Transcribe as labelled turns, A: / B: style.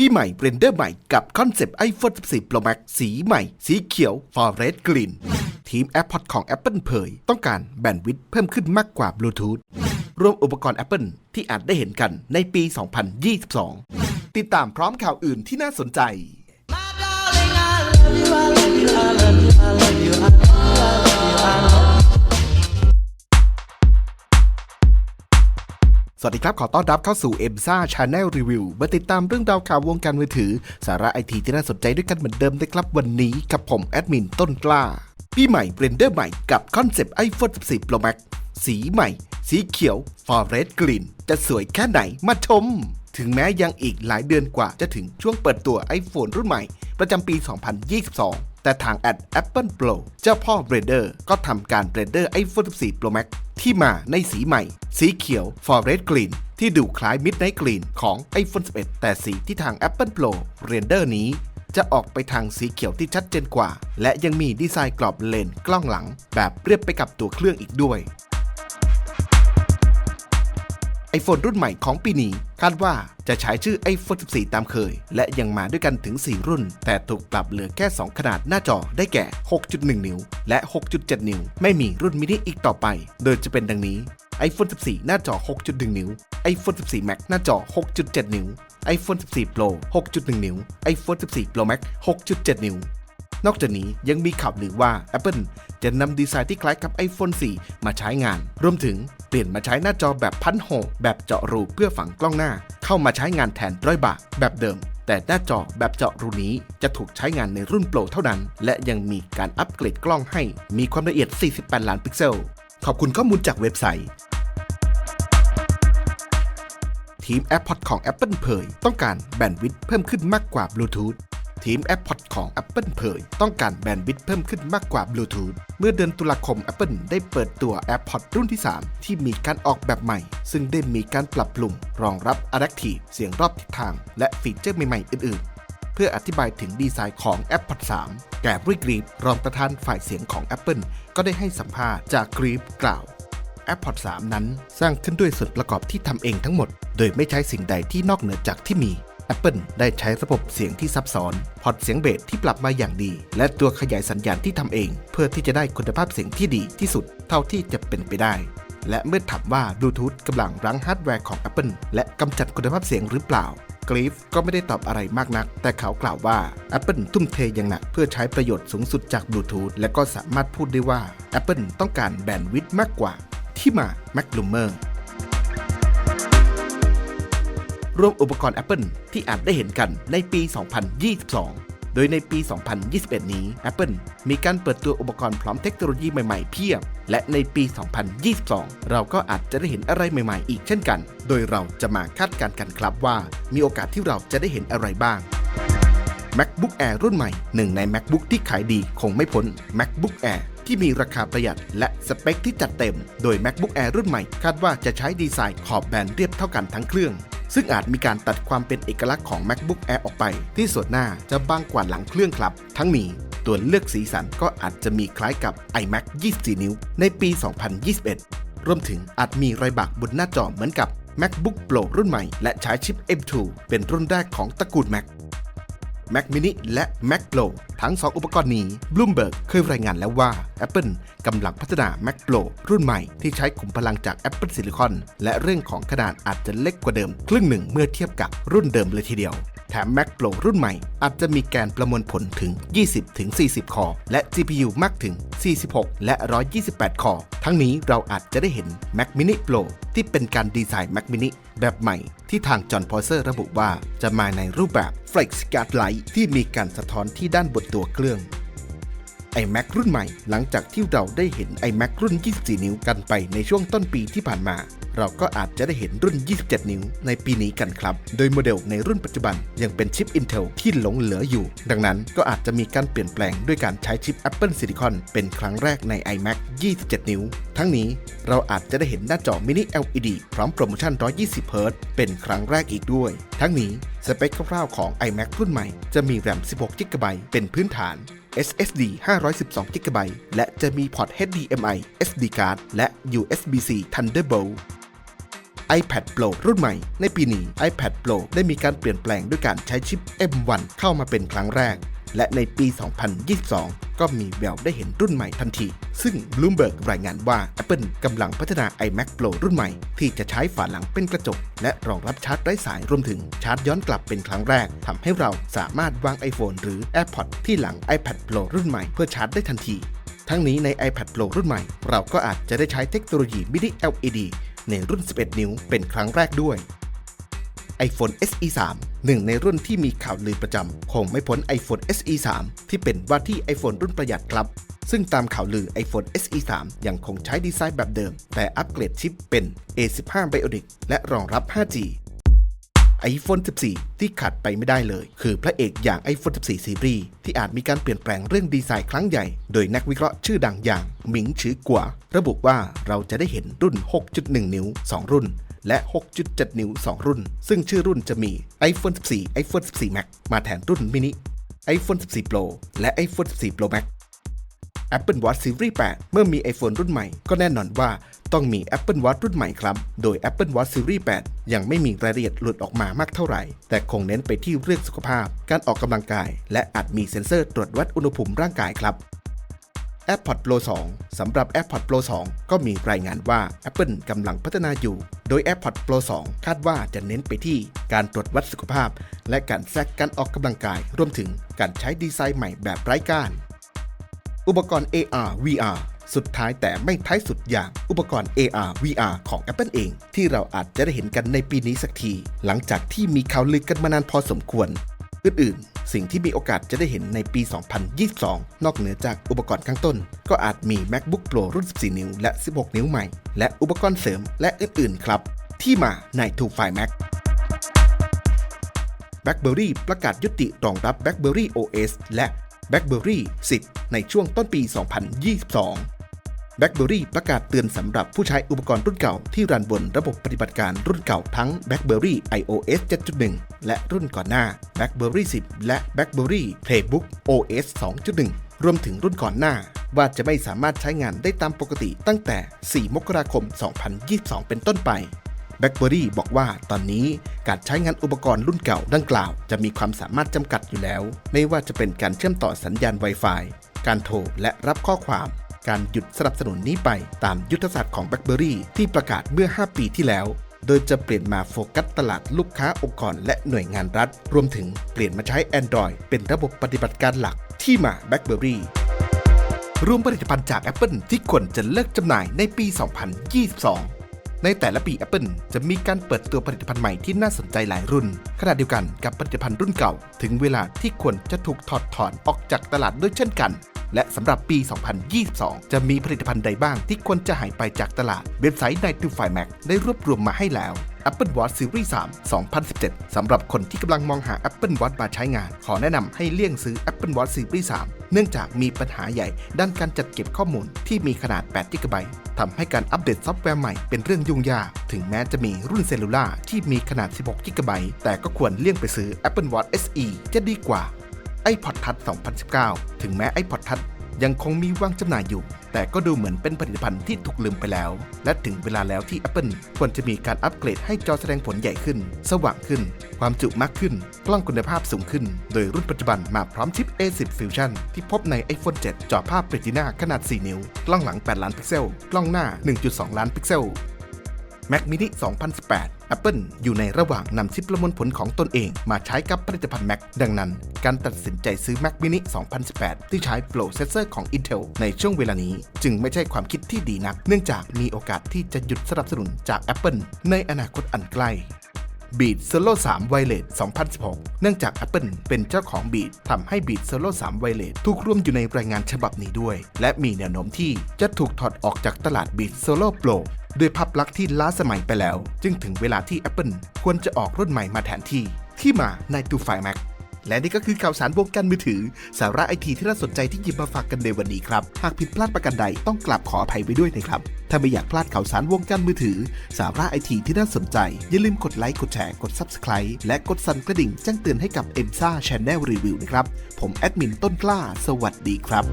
A: ปีใหม่เบรนเดอร์ใหม่กับคอนเซปต์ iPhone 14 Pro Max สีใหม่ สีเขียว Forest Green ทีม AirPods ของ Apple เผย ต้องการแบนด์วิดต์เพิ่มขึ้นมากกว่า Bluetooth รวมอุปกรณ์ Apple ที่อาจได้เห็นกันในปี 2022 ติดตามพร้อมข่าวอื่นที่น่าสนใจ สวัสดีครับ ขอต้อนรับเข้าสู่ e m s a Channel Review มาติดตามเรื่องราวข่าววงการมือถือ สาระไอทีที่น่าสนใจด้วยกันเหมือนเดิมนะครับ วันนี้กับผมแอดมินต้นกล้า ปีใหม่เบรนเดอร์ใหม่กับคอนเซปต์ iPhone 14 Pro Max สีใหม่ สีเขียว Forest Green จะสวยแค่ไหนมาชม ถึงแม้ยังอีกหลายเดือนกว่าจะถึงช่วงเปิดตัว iPhone รุ่นใหม่ ประจำปี 2022 แต่ทางแอด Apple Pro เจ้าพ่อเบรเดอร์ก็ทำการเบรเดอร์ iPhone 14 Pro Max ที่มาในสีใหม่ สีเขียว Forest Green ที่ดูคล้าย Midnight Green ของ iPhone 11 แต่สีที่ทาง Apple Pro เรนเดอร์นี้จะออกไปทางสีเขียวที่ชัดเจนกว่า และยังมีดีไซน์กรอบเลนกล้องหลัง แบบเรียบไปกับตัวเครื่องอีกด้วย iPhone รุ่นใหม่ของปีนี้ คาดว่าจะใช้ชื่อ iPhone 14 ตามเคย และยังมาด้วยกันถึง 4 รุ่น แต่ถูกปรับเหลือแค่ 2 ขนาดหน้าจอได้แก่ 6.1 นิ้ว และ 6.7 นิ้ว ไม่มีรุ่นมินิอีกต่อไป โดยจะเป็นดังนี้ iPhone 14 หน้าจอ 6.1 นิ้ว iPhone 14 Max หน้าจอ 6.7 นิ้ว iPhone 14 Pro 6.1 นิ้ว iPhone 14 Pro Max 6.7 นิ้วนอกจากนี้ยังมีข่าวหลือว่า Apple จะนำดีไซน์ที่คล้ายกับ iPhone 4 มาใช้งาน รวมถึง เปลี่ยนมาใช้หน้าจอแบบพันโหแบบเจาะรูเพื่อฝังกล้องหน้า เข้ามาใช้งานแทนร้อยบาทแบบเดิม แต่หน้าจอแบบเจาะรูนี้จะถูกใช้งานในรุ่นโปรเท่านั้น และยังมีการอัปเกรดกล้องให้ มีความละเอียด 48 ล้านพิกเซล ขอบคุณข้อมูลจากเว็บไซต์ทีม AirPods ของ Apple เผย ต้องการแบนด์วิดต์เพิ่มขึ้นมากกว่า Bluetooth ทีม AirPods ของ Apple เผยต้องการแบนด์วิดต์เพิ่มขึ้นมากกว่า Bluetooth เมื่อเดือนตุลาคม Apple ได้เปิดตัว AirPods รุ่นที่ 3 ที่มีการออกแบบใหม่ ซึ่งได้มีการปรับปรุงรองรับ Adaptive เสียงรอบทิศทาง และฟีเจอร์ใหม่ๆ อื่นๆ เพื่ออธิบายถึงดีไซน์ของ AirPods 3 แกริกรีฟรองประธานฝ่ายเสียงของ Apple ก็ได้ให้สัมภาษณ์จากกรีฟกล่าว AirPods 3 นั้นสร้างขึ้นด้วยส่วนประกอบที่ทำเองทั้งหมด โดยไม่ใช้สิ่งใดที่นอกเหนือจากที่มี Apple ได้ใช้ระบบเสียงที่ซับซ้อน พอร์ตเสียงเบสที่ปรับมาอย่างดี และตัวขยายสัญญาณที่ทำเอง เพื่อที่จะได้คุณภาพเสียงที่ดีที่สุดเท่าที่จะเป็นไปได้ และเมื่อถามว่าบลูทูธกำลังรั้งฮาร์ดแวร์ของ Apple และกำจัดคุณภาพเสียงหรือเปล่ากรีฟก็ไม่ได้ตอบอะไรมากนัก แต่เขากล่าวว่า Apple ทุ่มเทอย่างหนักเพื่อใช้ประโยชน์สูงสุดจากบลูทูธและก็สามารถพูดได้ว่า Apple ต้องการแบนด์วิดต์มากกว่า ที่มา m a รวมอุปกรณ์ Apple ที่อาจได้เห็นกันในปี 2022 โดยในปี 2021 นี้ Apple มีการเปิดตัวอุปกรณ์พร้อมเทคโนโลยีใหม่ๆเพียบ และในปี 2022 เราก็อาจจะได้เห็นอะไรใหม่ๆ อีกเช่นกัน โดยเราจะมาคาดการณ์กันครับว่า มีโอกาสที่เราจะได้เห็นอะไรบ้าง MacBook Air รุ่นใหม่หนึ่งใน MacBook ที่ขายดีคงไม่พ้น MacBook Air ที่มีราคาประหยัดและสเปคที่จัดเต็ม โดย MacBook Air รุ่นใหม่ คาดว่าจะใช้ดีไซน์ขอบแบนเรียบเท่ากันทั้งเครื่อง ซึ่งอาจมีการตัดความเป็นเอกลักษณ์ของ MacBook Air ออกไป ที่ส่วนหน้าจะบางกว่าหลังเครื่องครับ ทั้งนี้ตัวเลือกสีสันก็อาจจะมีคล้ายกับ iMac 24 นิ้ว ในปี 2021 รวมถึงอาจมีรอยบักบนหน้าจอเหมือนกับ MacBook Pro รุ่นใหม่ และใช้ชิป M2 เป็นรุ่นแรกของตระกูล Mac Mac mini และ Mac Pro ทั้ง 2 อุปกรณ์นี้ Bloomberg เคยรายงานแล้วว่า Apple กำลังพัฒนา Mac Pro รุ่นใหม่ที่ใช้ขุมพลังจาก Apple Silicon และเรื่องของขนาดอาจจะเล็กกว่าเดิม ครึ่งหนึ่งเมื่อเทียบกับรุ่นเดิมเลยทีเดียว แถม Mac Pro รุ่นใหม่ อาจจะมีการประมวลผลถึง 20-40 คอ และ GPU มากถึง 46 และ 128 คอ ทั้งนี้เราอาจจะได้เห็น Mac mini Pro ที่เป็นการดีไซน์ Mac mini แบบใหม่ที่ทางจอห์นพอเซอร์ระบุว่าจะมาในรูปแบบ Flex Guard Light ที่มีการสะท้อนที่ด้านบนตัวเครื่อง iMac รุ่นใหม่ หลังจากที่เราได้เห็น iMac รุ่น 24 นิ้วกันไปในช่วงต้นปีที่ผ่านมา เราก็อาจจะได้เห็นรุ่น 27 นิ้วในปีนี้กันครับ โดยโมเดลในรุ่นปัจจุบันยังเป็นชิป Intel ที่หลงเหลืออยู่ ดังนั้นก็อาจจะมีการเปลี่ยนแปลงด้วยการใช้ชิป Apple Silicon เป็นครั้งแรกใน iMac 27 นิ้ว ทั้งนี้เราอาจจะได้เห็นหน้าจอ Mini LED พร้อมโปรโมชั่น 120 Hz เป็นครั้งแรกอีกด้วย ทั้งนี้สเปคคร่าวๆของ iMac รุ่นใหม่จะมี RAM 16 GB เป็นพื้นฐาน SSD 512 GB และจะมีพอร์ต HDMI SD card และ USB-C Thunderbolt iPad Pro รุ่นใหม่ ในปีนี้ iPad Pro ได้มีการเปลี่ยนแปลงด้วยการใช้ชิป M1 เข้ามาเป็นครั้งแรก และในปี 2022 ก็มีแววได้เห็นรุ่นใหม่ทันที ซึ่ง Bloomberg รายงานว่า Apple กำลังพัฒนา iMac Pro รุ่นใหม่ ที่จะใช้ฝาหลังเป็นกระจก และรองรับชาร์จไร้สายรวมถึงชาร์จย้อนกลับเป็นครั้งแรกทำให้เราสามารถวาง iPhone หรือ AirPods ที่หลัง iPad Pro รุ่นใหม่เพื่อชาร์จได้ทันที ทั้งนี้ใน iPad Pro รุ่นใหม่ เราก็อาจจะได้ใช้เทคโนโลยี Mini LED ในรุ่น 11 นิ้วเป็นครั้งแรกด้วย iPhone SE 3 หนึ่งในรุ่นที่มีข่าวลือประจำคงไม่พ้น iPhone SE 3 ที่เป็นว่าที่ iPhone รุ่นประหยัดครับ ซึ่งตามข่าวลือ iPhone SE 3 ยังคงใช้ดีไซน์แบบเดิม แต่อัปเกรดชิปเป็น A15 Bionic และรองรับ 5G iPhone 14 ที่ขาดไปไม่ได้เลย คือพระเอกอย่าง iPhone 14ซีรีส์ที่อาจมีการเปลี่ยนแปลงเรื่องดีไซน์ครั้งใหญ่ โดยนักวิเคราะห์ชื่อดังอย่างหมิงชือกัว ระบุว่าเราจะได้เห็นรุ่น 6.1 นิ้ว 2 รุ่น และ 6.7 นิ้ว 2 รุ่น ซึ่งชื่อรุ่นจะมี iPhone 14 iPhone 14 Max มาแทนรุ่นมินิ iPhone 14 Pro และ iPhone 14 Pro Max Apple Watch Series 8 เมื่อมี iPhone รุ่นใหม่ก็แน่นอนว่าต้องมี Apple Watch รุ่นใหม่ครับ โดย Apple Watch Series 8 ยังไม่มีรายละเอียดหลุดออกมามากเท่าไหร่ แต่คงเน้นไปที่เรื่องสุขภาพ การออกกำลังกาย และอาจมีเซ็นเซอร์ตรวจวัดอุณหภูมิร่างกายครับ AirPods Pro 2 สำหรับ AirPods Pro 2 ก็มีรายงานว่า Apple กำลังพัฒนาอยู่ โดย AirPods Pro 2 คาดว่าจะเน้นไปที่การตรวจวัดสุขภาพ และการแทรกการออกกำลังกาย รวมถึงการใช้ดีไซน์ใหม่แบบไร้ก้าน อุปกรณ์ AR VR สุดท้ายแต่ไม่ท้ายสุดอย่างอุปกรณ์ AR VR ของ Apple เอง ที่เราอาจจะได้เห็นกันในปีนี้สักที หลังจากที่มีข่าวลือกันมานานพอสมควร อื่นๆ สิ่งที่มีโอกาสจะได้เห็นในปี 2022 นอกเหนือจากอุปกรณ์ข้างต้น ก็อาจมี MacBook Pro รุ่น 14 นิ้ว และ 16 นิ้วใหม่ และอุปกรณ์เสริมและอื่น ๆ ครับ ที่มาใน t o f i Mac BlackBerry ประกาศยุติรองรับ BlackBerry OS และ BlackBerry 10 ในช่วงต้นปี 2022 BlackBerry ประกาศเตือนสำหรับผู้ใช้อุปกรณ์รุ่นเก่าที่รันบนระบบปฏิบัติการรุ่นเก่าทั้ง BlackBerry iOS 7.1 และรุ่นก่อนหน้า BlackBerry 10 และ BlackBerry Playbook OS 2.1 รวมถึงรุ่นก่อนหน้า ว่าจะไม่สามารถใช้งานได้ตามปกติตั้งแต่ 4 มกราคม 2022 เป็นต้นไป BlackBerry บอกว่าตอนนี้การใช้งานอุปกรณ์รุ่นเก่าดังกล่าว จะมีความสามารถจำกัดอยู่แล้ว ไม่ว่าจะเป็นการเชื่อมต่อสัญญาณ Wi-Fi การโทรและรับข้อความ การหยุดสนับสนุนนี้ไปตามยุทธศาสตร์ของ BlackBerry ที่ประกาศเมื่อ 5 ปีที่แล้ว โดยจะเปลี่ยนมาโฟกัสตลาดลูกค้าองค์กรและหน่วยงานรัฐ รวมถึงเปลี่ยนมาใช้ Android เป็นระบบปฏิบัติการหลักที่มา BlackBerry รวมผลิตภัณฑ์จาก Apple ที่ควรจะเลิกจำหน่ายในปี 2022ในแต่ละปี Apple จะมีการเปิดตัวผลิตภัณฑ์ใหม่ที่น่าสนใจหลายรุ่น ขณะเดียวกันกับผลิตภัณฑ์รุ่นเก่า ถึงเวลาที่ควรจะถูกถอดถอนออกจากตลาดด้วยเช่นกัน และสำหรับปี 2022 จะมีผลิตภัณฑ์ใดบ้างที่ควรจะหายไปจากตลาด เว็บไซต์ n i g h t to f i Mac ได้รวบรวมมาให้แล้ว Apple Watch Series 3 2017 สำหรับคนที่กำลังมองหา Apple Watch มาใช้งาน ขอแนะนำให้เลี่ยงซื้อ Apple Watch Series 3 เนื่องจากมีปัญหาใหญ่ด้านการจัดเก็บข้อมูลที่มีขนาด8 g b ทำให้การอัปเดตซอฟต์แวร์ใหม่เป็นเรื่องยุ่งยาก ถึงแม้จะมีรุ่นเซลลูล่าที่มีขนาด 16 g b แต่ก็ควรเลี่ยงไปซื้อ Apple Watch SE จะดีกว่า iPod Touch 2019 ถึงแม้ iPod Touch ยังคงมีวางจำหน่ายอยู่ แต่ก็ดูเหมือนเป็นผลิตภัณฑ์ที่ถูกลืมไปแล้ว และถึงเวลาแล้วที่ Apple ควรจะมีการอัปเกรดให้จอแสดงผลใหญ่ขึ้น สว่างขึ้น ความจุมากขึ้น กล้องคุณภาพสูงขึ้น โดยรุ่นปัจจุบันมาพร้อมชิป A10 Fusion ที่พบใน iPhone 7 จอภาพ Retina ขนาด 4 นิ้ว กล้องหลัง 8 ล้านพิกเซล กล้องหน้า 1.2 ล้านพิกเซล Mac mini 2018 Apple อยู่ในระหว่างนำชิปประมวลผลของตนเอง มาใช้กับผลิตภัณฑ์ Mac ดังนั้น การตัดสินใจซื้อ Mac mini 2018 ที่ใช้ Processor ของ Intel ในช่วงเวลานี้ จึงไม่ใช่ความคิดที่ดีนัก เนื่องจากมีโอกาสที่จะหยุดสนับสนุนจาก Apple ในอนาคตอันใกล้ Beat Solo 3 Wireless 2016 เนื่องจาก Apple เป็นเจ้าของ Beat ทำให้ Beat Solo 3 Wireless ถูกรวมอยู่ในรายงานฉบับนี้ด้วย และมีแนวโน้มที่จะถูกถอดออกจากตลาด Beat Solo Pro ด้วยภาพลักษณ์ที่ล้าสมัยไปแล้ว จึงถึงเวลาที่ Apple ควรจะออกรุ่นใหม่มาแทนที่ ที่มาใน t o f i Mac และนี่ก็คือข่าวสารวงการมือถือ สาระไอทีที่น่าสนใจที่หยิบมาฝากกันในวันนี้ครับ หากผิดพลาดประการใดต้องกราบขออภัยไว้ด้วยนะครับ ถ้าไม่อยากพลาดข่าวสารวงการมือถือ สาระไอทีที่น่าสนใจ อย่าลืมกดไลค์กดแชร์กด Subscribe และกดสั่นกระดิ่งแจ้งเตือนให้กับ e m s a Channel Review นะครับ ผมแอดมินต้นกล้า สวัสดีครับ